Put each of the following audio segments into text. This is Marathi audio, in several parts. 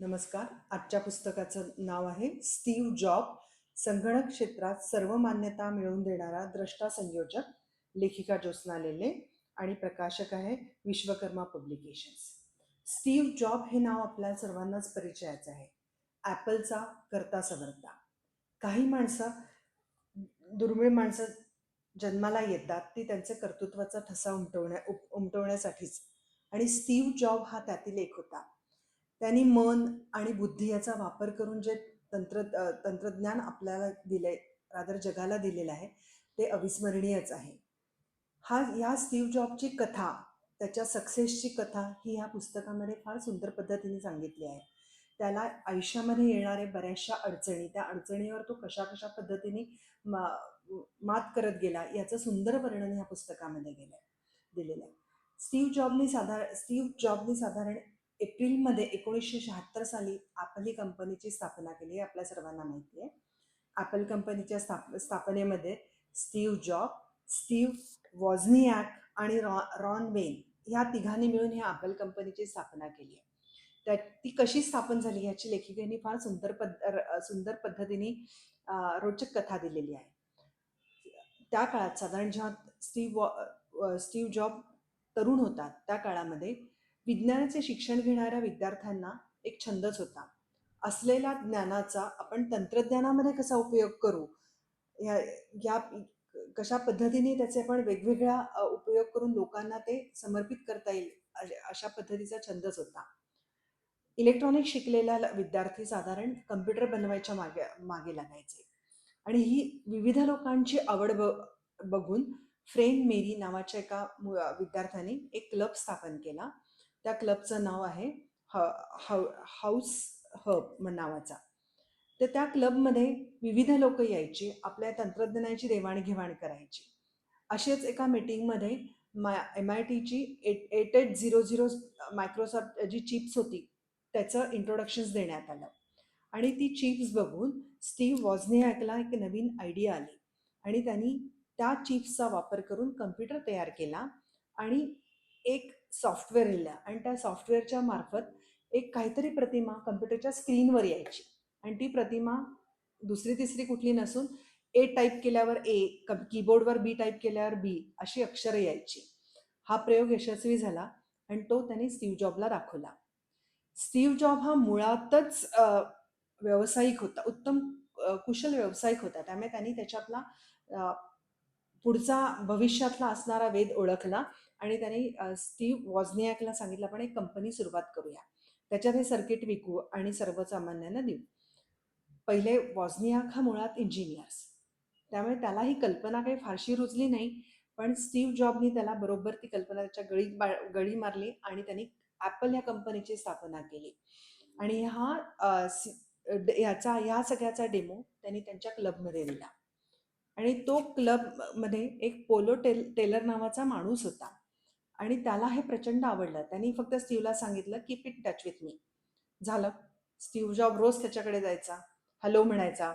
नमस्कार. आजच्या पुस्तकाचं नाव आहे स्टीव जॉब संगणक क्षेत्रात सर्व मान्यता मिळवून देणारा द्रष्टा संयोजक लेखिका ज्योत्स्ना लेले आणि प्रकाशक आहे विश्वकर्मा पब्लिकेशन्स. स्टीव जॉब हे नाव आपल्या सर्वांनाच परिचयाचं आहे. ॲपलचा करता सवरता. काही माणसं दुर्मिळ माणसं जन्माला येतात ती त्यांचे कर्तृत्वाचा ठसा उमटवण्या उप- उमटवण्यासाठीच. आणि स्टीव जॉब हा त्यातील एक होता. त्यांनी मन आणि बुद्धी याचा वापर करून जे तंत्र तंत्रज्ञान आपल्याला दिलंय रादर जगाला दिलेलं आहे ते अविस्मरणीयच आहे. हा ह्या स्टीव जॉबची कथा त्याच्या सक्सेसची कथा ही ह्या पुस्तकामध्ये फार सुंदर पद्धतीने सांगितली आहे. त्याला आयुष्यामध्ये येणारे बऱ्याचशा अडचणी त्या अडचणीवर तो कशा कशा पद्धतीने मा मात करत गेला याचं सुंदर वर्णन ह्या पुस्तकामध्ये गेलं दिलेलं आहे स्टीव जॉबनी साधारण स्टीव जॉबनी साधारण एप्रिलमध्ये एकोणीसशे शहात्तर साली आपल ही कंपनीची स्थापना केली हे आपल्या सर्वांना माहिती आहे. ॲपल कंपनीच्या स्थाप स्थापनेमध्ये स्टीव जॉब स्टीव्ह वॉझनियाक आणि रॉ रॉन वेन ह्या तिघांनी मिळून ह्या ॲपल कंपनीची स्थापना केली आहे. त्या ती कशी स्थापन झाली ह्याची लेखिकेने फार सुंदर पद्ध र- सुंदर पद्धतीने रोचक कथा दिलेली आहे. त्या काळात साधारण जेव्हा स्टीव वॉ- स्टीव्ह जॉब तरुण होता त्या काळामध्ये विज्ञानाचे शिक्षण घेणाऱ्या विद्यार्थ्यांना एक छंदच होता. असलेल्या ज्ञानाचा आपण तंत्रज्ञानामध्ये कसा उपयोग करू? या या कशा पद्धतीने त्याचे आपण वेगवेगळा उपयोग करून लोकांना ते समर्पित करता येईल अशा पद्धतीचा छंदच होता. इलेक्ट्रॉनिक शिकलेला विद्यार्थी साधारण कम्प्युटर बनवायच्या मागे मागे लागायचे. आणि ही विविध लोकांची आवड ब बघून फ्रेन मेरी नावाच्या एका विद्यार्थ्यांनी विद्यार्थ्याने एक क्लब स्थापन केला. त्या क्लबचं नाव आहे ह हाऊ हाऊस हब नावाचा तर त्या क्लबमध्ये विविध लोक यायची आपल्या तंत्रज्ञानाची देवाणघेवाण करायची. असेच एका मीटिंगमध्ये मा एम आय टीची eight eight eight zero zero Microsoft जी चिप्स होती त्याचं इंट्रोडक्शन्स देण्यात आलं. आणि ती चिप्स बघून स्टीव्ह वॉझनियाकला एक नवीन आयडिया आली. आणि त्यांनी त्या चिप्सचा वापर करून कम्प्युटर तयार केला आणि एक सॉफ्टवेअर लिहिलं आणि त्या सॉफ्टवेअरच्या मार्फत एक काहीतरी प्रतिमा कम्प्युटरच्या स्क्रीनवर यायची. आणि ती प्रतिमा दुसरी तिसरी कुठली नसून ए टाईप केल्यावर ए कीबोर्डवर बी टाईप केल्यावर बी अशी अक्षरं यायची. हा प्रयोग यशस्वी झाला आणि तो त्यांनी स्टीव्ह जॉबला दाखवला. स्टीव्ह जॉब हा मुळातच व्यावसायिक होता. उत्तम कुशल व्यावसायिक होता. त्यामुळे त्यांनी त्याच्यातला पुढचा भविष्यातला असणारा वेध ओळखला. आणि त्यांनी स्टीव्ह वॉझनियाकला सांगितलं आपण एक कंपनी सुरुवात करूया. त्याच्यात हे सर्किट विकू आणि सर्वसामान्यांना देऊ. पहिले वॉझनियाक हा मुळात इंजिनियर्स. त्यामुळे त्याला ही कल्पना काही फारशी रुजली नाही पण स्टीव्ह जॉबनी त्याला बरोबर ती कल्पना त्याच्या गळी बा- गळी मारली आणि त्यांनी ॲपल या कंपनीची स्थापना केली. आणि हा याचा ह्या सगळ्याचा डेमो त्यांनी त्यांच्या क्लबमध्ये दिला. आणि तो क्लबमध्ये एक पोलो टेल टेलर नावाचा माणूस होता. आणि त्याला हे प्रचंड आवडलं. त्यांनी फक्त स्टीवला सांगितलं keep it touch with me झालं. स्टीव जॉब रोज त्याच्याकडे जायचा हॅलो म्हणायचा.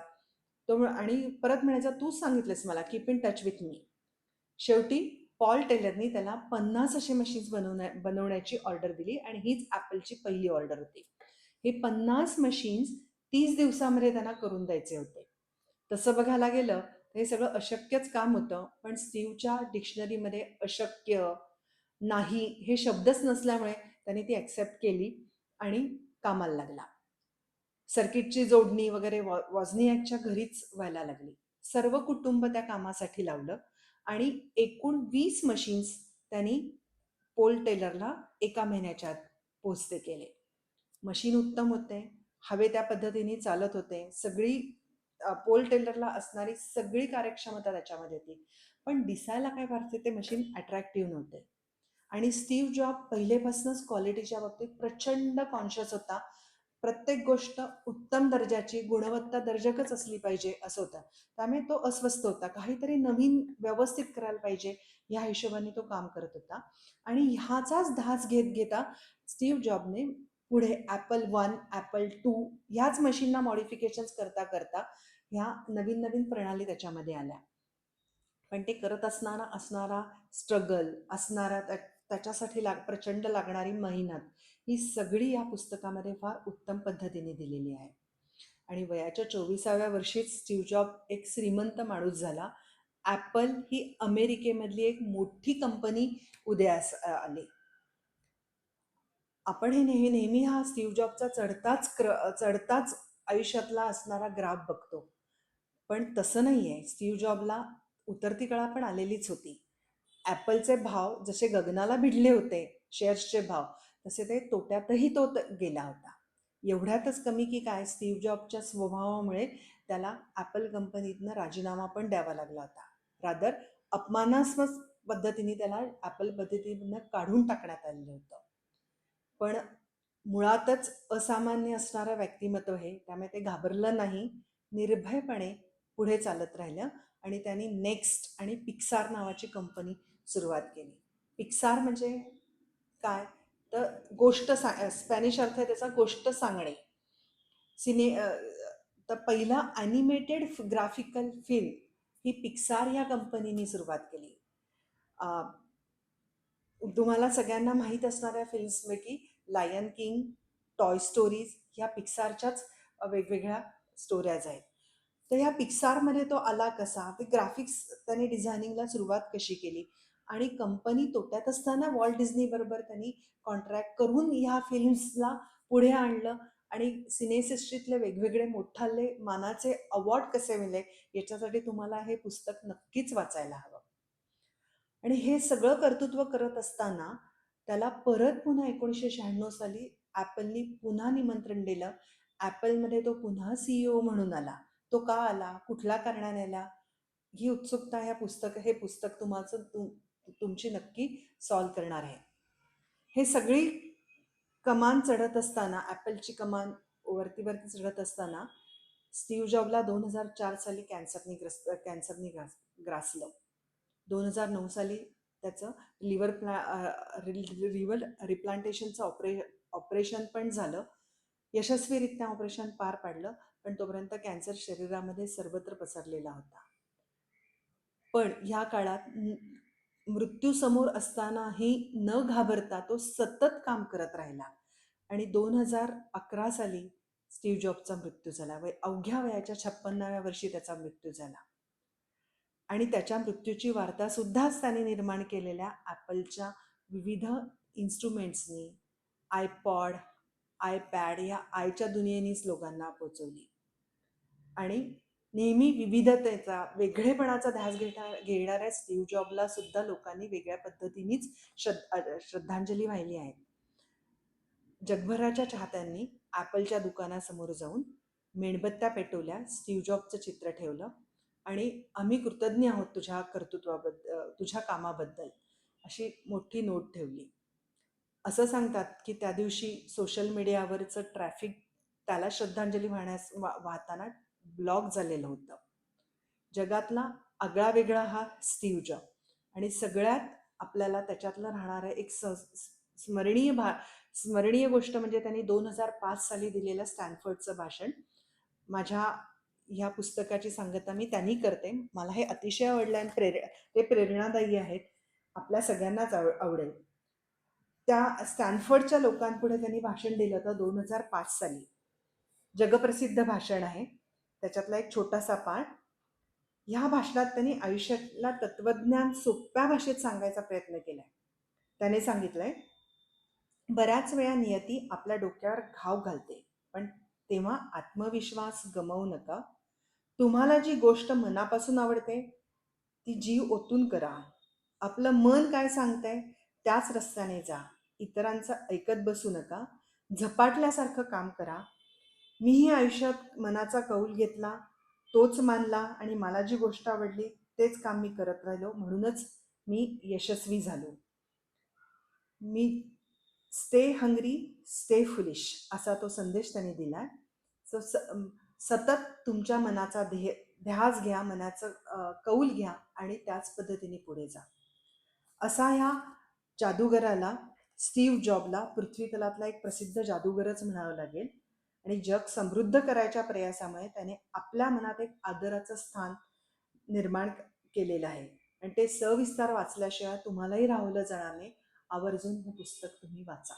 तो आणि परत म्हणायचा तूच सांगितलंस मला keep in touch with me शेवटी पॉल टेलरनी त्याला पन्नास असे मशीन्स बनवण्या बनवण्याची ऑर्डर दिली आणि हीच ॲपलची पहिली ऑर्डर होती. हे पन्नास मशीन्स तीस दिवसामध्ये त्यांना करून द्यायचे होते. तसं बघायला गेलं तर हे सगळं अशक्यच काम होतं पण स्टीवच्या डिक्शनरीमध्ये अशक्य नाही हे शब्दच नसल्यामुळे त्यांनी ती ॲक्सेप्ट केली आणि कामाला लागला. सर्किटची जोडणी वगैरे वॉ वॉझनियाकच्या घरीच व्हायला लागली. सर्व कुटुंब त्या कामासाठी लावलं आणि एकूण वीस मशीन्स त्यांनी पोल टेलरला एका महिन्याच्या आत पोचते केले. मशीन उत्तम होते हवे त्या पद्धतीने चालत होते सगळी पोल टेलरला असणारी सगळी कार्यक्षमता त्याच्यामध्ये होती. पण दिसायला काय फारसे ते मशीन अट्रॅक्टिव्ह नव्हते. आणि स्टीव्ह जॉब पहिलेपासूनच क्वालिटीच्या बाबतीत प्रचंड कॉन्शियस होता. प्रत्येक गोष्ट उत्तम दर्जाची गुणवत्ता दर्जकच असली पाहिजे असं होतं. त्यामुळे तो अस्वस्थ होता. काहीतरी नवीन व्यवस्थित करायला पाहिजे या हिशोबाने तो काम करत होता. आणि ह्याचाच धास घेत घेता स्टीव्ह जॉबने पुढे ॲपल वन ॲपल टू ह्याच मशीनना मॉडिफिकेशन्स करता करता ह्या नवीन नवीन प्रणाली त्याच्यामध्ये आल्या. पण ते करत असणारा असणारा स्ट्रगल असणारा त्या- त्याच्यासाठी लाग प्रचंड लागणारी मेहनत ही सगळी या पुस्तकामध्ये फार उत्तम पद्धतीने दिलेली आहे. आणि वयाच्या चोवीसाव्या वर्षीच स्टीव जॉब एक श्रीमंत माणूस झाला. ॲपल ही अमेरिकेमधली एक मोठी कंपनी उदयास आली. आपण हे नेहमी नेहमी हा स्टीव जॉबचा चढताच क्र चढताच आयुष्यातला असणारा ग्राफ बघतो. पण तसं नाही आहे स्टीव जॉबला उतरती कळा पण आलेलीच होती. ॲपलचे भाव जसे गगनाला भिडले होते शेअर्सचे भाव तसे ते तोट्यातही तो गेला होता. एवढ्यातच कमी की काय स्टीव्ह जॉबच्या स्वभावामुळे त्याला ॲपल कंपनीतनं राजीनामा पण द्यावा लागला होता. रादर अपमानास्पद पद्धतीने त्याला ॲपल पद्धतीनं काढून टाकण्यात आलेलं होतं. पण मुळातच असामान्य असणारं व्यक्तिमत्व हे त्यामुळे ते घाबरलं नाही निर्भयपणे पुढे चालत राहिलं आणि त्यांनी नेक्स्ट आणि पिक्सार नावाची कंपनी सुरुवात केली. पिक्सार म्हणजे काय? तर गोष्ट सा स्पॅनिश अर्थ आहे त्याचा गोष्ट सांगणे. सिने तर पहिला ॲनिमेटेड ग्राफिकल फिल्म ही पिक्सार ह्या कंपनीने सुरुवात केली. तुम्हाला सगळ्यांना माहीत असणाऱ्या फिल्म्सपैकी लायन किंग टॉय स्टोरीज ह्या पिक्सारच्याच वेगवेगळ्या स्टोऱ्याज आहेत. तर ह्या पिक्सारमध्ये तो आला कसा? ते ग्राफिक्स त्याने डिझायनिंगला सुरुवात कशी केली? आणि कंपनी तोट्यात असताना वॉल्ट डिझनी बरोबर त्यांनी कॉन्ट्रॅक्ट करून ह्या फिल्म्सला पुढे आणलं. आणि सिनेसिस्ट्रीतले वेगवेगळे मोठाले मानाचे अवॉर्ड कसे मिळले याच्यासाठी तुम्हाला हे पुस्तक नक्कीच वाचायला हवं. आणि हे सगळं कर्तृत्व करत असताना त्याला परत पुन्हा एकोणीसशे शहाण्णव साली ॲपलनी पुन्हा निमंत्रण दिलं. ॲपलमध्ये तो पुन्हा सीईओ म्हणून आला. तो का आला? कुठल्या कारणाने आला? ही उत्सुकता ह्या पुस्तक हे पुस्तक तुम्हाला तुम तुमची नक्की सॉल्व करणार आहे. हे सगळी कमान चढत असताना ॲपलची कमान वरती वरती चढत असताना स्टीव जॉबला दोन हजार चार साली कॅन्सरनी ग्रस्त कॅन्सरनी ग्रास ग्रासलं. दोन हजार नऊ साली त्याचं लिव्हर प्ला लिव्हर रिप्लांटेशनचं ऑपरे ऑपरेशन पण झालं. यशस्वीरित्या ऑपरेशन पार पाडलं पण तोपर्यंत कॅन्सर शरीरामध्ये सर्वत्र पसरलेला होता. पण ह्या काळात मृत्यूसमोर असतानाही न घाबरता तो सतत काम करत राहिला. आणि दोन हजार अकरा साली स्टीव जॉबचा मृत्यू झाला. वय अवघ्या वयाच्या छप्पन्नाव्या वर्षी त्याचा मृत्यू झाला. आणि त्याच्या मृत्यूची वार्ता सुद्धाच त्याने निर्माण केलेल्या ॲपलच्या विविध इन्स्ट्रुमेंट्सनी आयपॉड आयपॅड या आयच्या दुनियेनीच लोकांना पोचवली. आणि नेहमी विविधतेचा वेगळेपणाचा ध्यास घेणार घेणाऱ्या स्टीव जॉबला सुद्धा लोकांनी वेगळ्या पद्धतीनेच श्रद्धा श्रद्धांजली वाहिली आहे. जगभराच्या चाहत्यांनी ॲपलच्या दुकानासमोर जाऊन मेणबत्त्या पेटवल्या स्टीव जॉबचं चित्र ठेवलं आणि आम्ही कृतज्ञ आहोत तुझ्या कर्तृत्वाबद्दल तुझ्या कामाबद्दल अशी मोठी नोट ठेवली. असं सांगतात की त्या दिवशी सोशल मीडियावरचं ट्रॅफिक त्याला श्रद्धांजली वाहण्यास वा वाहताना ब्लॉक झालेलं होतं. जगातला आगळा वेगळा हा स्टीव जॉब आणि सगळ्यात आपल्याला त्याच्यातलं राहणारं एक स स्मरणीय भा स्मरणीय गोष्ट म्हणजे त्यांनी दोन हजार पाच साली दिलेलं स्टॅनफर्डचं भाषण. माझ्या ह्या पुस्तकाची सांगता मी त्यांनी करते. मला हे अतिशय आवडलं आणि प्रेर ते प्रेरणादायी आहेत. आपल्या सगळ्यांनाच आव आवडेल. त्या स्टॅनफर्डच्या लोकांपुढे त्यांनी भाषण दिलं होतं दोन हजार पाच साली. जगप्रसिद्ध भाषण आहे. त्याच्यातला एक छोटासा पाठ. ह्या भाषणात त्यांनी आयुष्यातला तत्वज्ञान सोप्या भाषेत सांगायचा प्रयत्न केलाय. त्याने सांगितलंय बऱ्याच वेळा नियती आपल्या डोक्यावर घाव घालते पण तेव्हा आत्मविश्वास गमावू नका. तुम्हाला जी गोष्ट मनापासून आवडते ती जीव ओतून करा. आपलं मन काय सांगतंय त्याच रस्त्याने जा. इतरांचं ऐकत बसू नका. झपाटल्यासारखं काम करा. मीही आयुष्यात मनाचा कौल घेतला तोच मानला आणि मला जी गोष्ट आवडली तेच काम मी करत राहिलो. म्हणूनच मी यशस्वी झालो. मी स्टे हंग्री स्टे फुलिश असा तो संदेश त्याने दिला सो स सतत तुमच्या मनाचा ध्येय ध्यास घ्या मनाचं कौल घ्या आणि त्याच पद्धतीने पुढे जा. असा ह्या जादूगराला स्टीव जॉबला पृथ्वीतलातला एक प्रसिद्ध जादूगरच म्हणावं लागेल. आणि जग समृद्ध करायच्या प्रयासामुळे त्याने आपल्या मनात एक आदराचं स्थान निर्माण केलेलं आहे. आणि ते सविस्तार वाचल्याशिवाय तुम्हालाही राहवलं जाणार नाही आवर्जून हे पुस्तक तुम्ही वाचा.